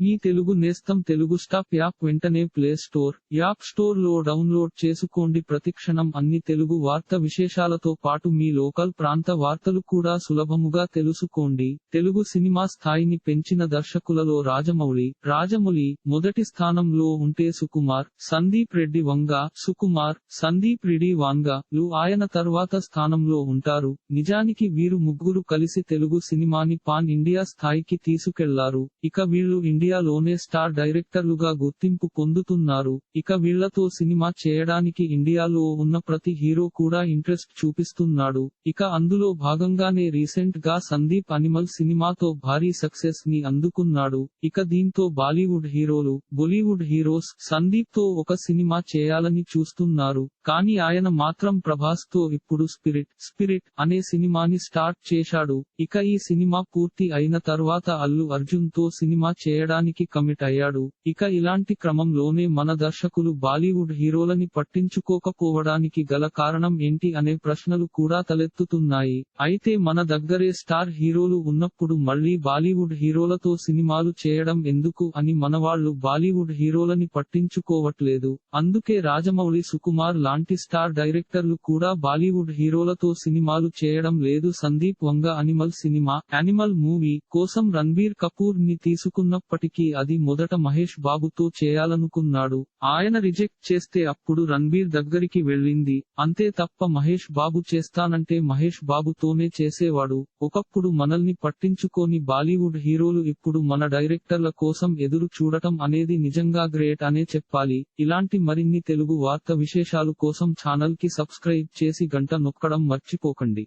మీ తెలుగు నేస్తం Telugu stop app వెంటనే play store app స్టోర్లో డౌన్లోడ్ చేసుకోండి. ప్రతిక్షణం అన్ని తెలుగు వార్త విశేషాలతో పాటు మీ లోకల్ ప్రాంత వార్తలు కూడా సులభముగా తెలుసుకోండి. తెలుగు సినిమా స్థాయిని పెంచిన దర్శకులలో రాజమౌళి రాజమౌళి మొదటి స్థానంలో ఉంటే సుకుమార్ సందీప్ రెడ్డి వంగ సుకుమార్ సందీప్ రెడ్డి వాంగ లు ఆయన తర్వాత స్థానంలో ఉంటారు. నిజానికి వీరు ముగ్గురు కలిసి తెలుగు సినిమాని పాన్ ఇండియా స్థాయికి తీసుకెళ్ళారు. ఇక వీళ్ళు ఇండియాలోనే స్టార్ డైరెక్టర్లుగా గుర్తింపు పొందుతున్నారు. ఇక వీళ్ళతో సినిమా చేయడానికి ఇండియాలో ఉన్న ప్రతి హీరో కూడా ఇంట్రెస్ట్ చూపిస్తున్నాడు. ఇక అందులో భాగంగానే రీసెంట్గా సందీప్ అనిమల్ సినిమాతో భారీ సక్సెస్ని అందుకున్నాడు. ఇక దీంతో బాలీవుడ్ హీరోలు బాలీవుడ్ హీరోస్ సందీప్తో ఒక సినిమా చేయాలని చూస్తున్నారు. కానీ ఆయన మాత్రం ప్రభాస్తో ఇప్పుడు స్పిరిట్ స్పిరిట్ అనే సినిమాని స్టార్ట్ చేశాడు. ఇక ఈ సినిమా పూర్తి అయిన తర్వాత అల్లు అర్జున్తో సినిమా చేయడానికి కమిట్ అయ్యాడు. ఇక ఇలాంటి క్రమంలోనే మన దర్శకులు బాలీవుడ్ హీరోలని పట్టించుకోకపోవడానికి గల కారణం ఏంటి అనే ప్రశ్నలు కూడా తలెత్తుతున్నాయి. అయితే మన దగ్గరే స్టార్ హీరోలు ఉన్నప్పుడు మళ్ళీ బాలీవుడ్ హీరోలతో సినిమాలు చేయడం ఎందుకు అని మనవాళ్ళు బాలీవుడ్ హీరోలని పట్టించుకోవట్లేదు. అందుకే రాజమౌళి సుకుమార్ లాంటి స్టార్ డైరెక్టర్లు కూడా బాలీవుడ్ హీరోలతో సినిమాలు చేయడం లేదు. సందీప్ వంగ అనిమల్ సినిమా యానిమల్ మూవీ కోసం రణబీర్ కపూర్ని అయినప్పటికీ అది మొదట మహేష్ బాబుతో చేయాలనుకున్నాడు. ఆయన రిజెక్ట్ చేస్తే అప్పుడు రణబీర్ దగ్గరికి వెళ్ళింది. అంతే తప్ప మహేష్ బాబు చేస్తానంటే మహేష్ బాబుతోనే చేసేవాడు. ఒకప్పుడు మనల్ని పట్టించుకోని బాలీవుడ్ హీరోలు ఇప్పుడు మన డైరెక్టర్ల కోసం ఎదురు చూడటం అనేది నిజంగా గ్రేట్ అనే చెప్పాలి. ఇలాంటి మరిన్ని తెలుగు వార్త విశేషాలు కోసం ఛానల్కి సబ్స్క్రైబ్ చేసి గంట నొక్కడం మర్చిపోకండి.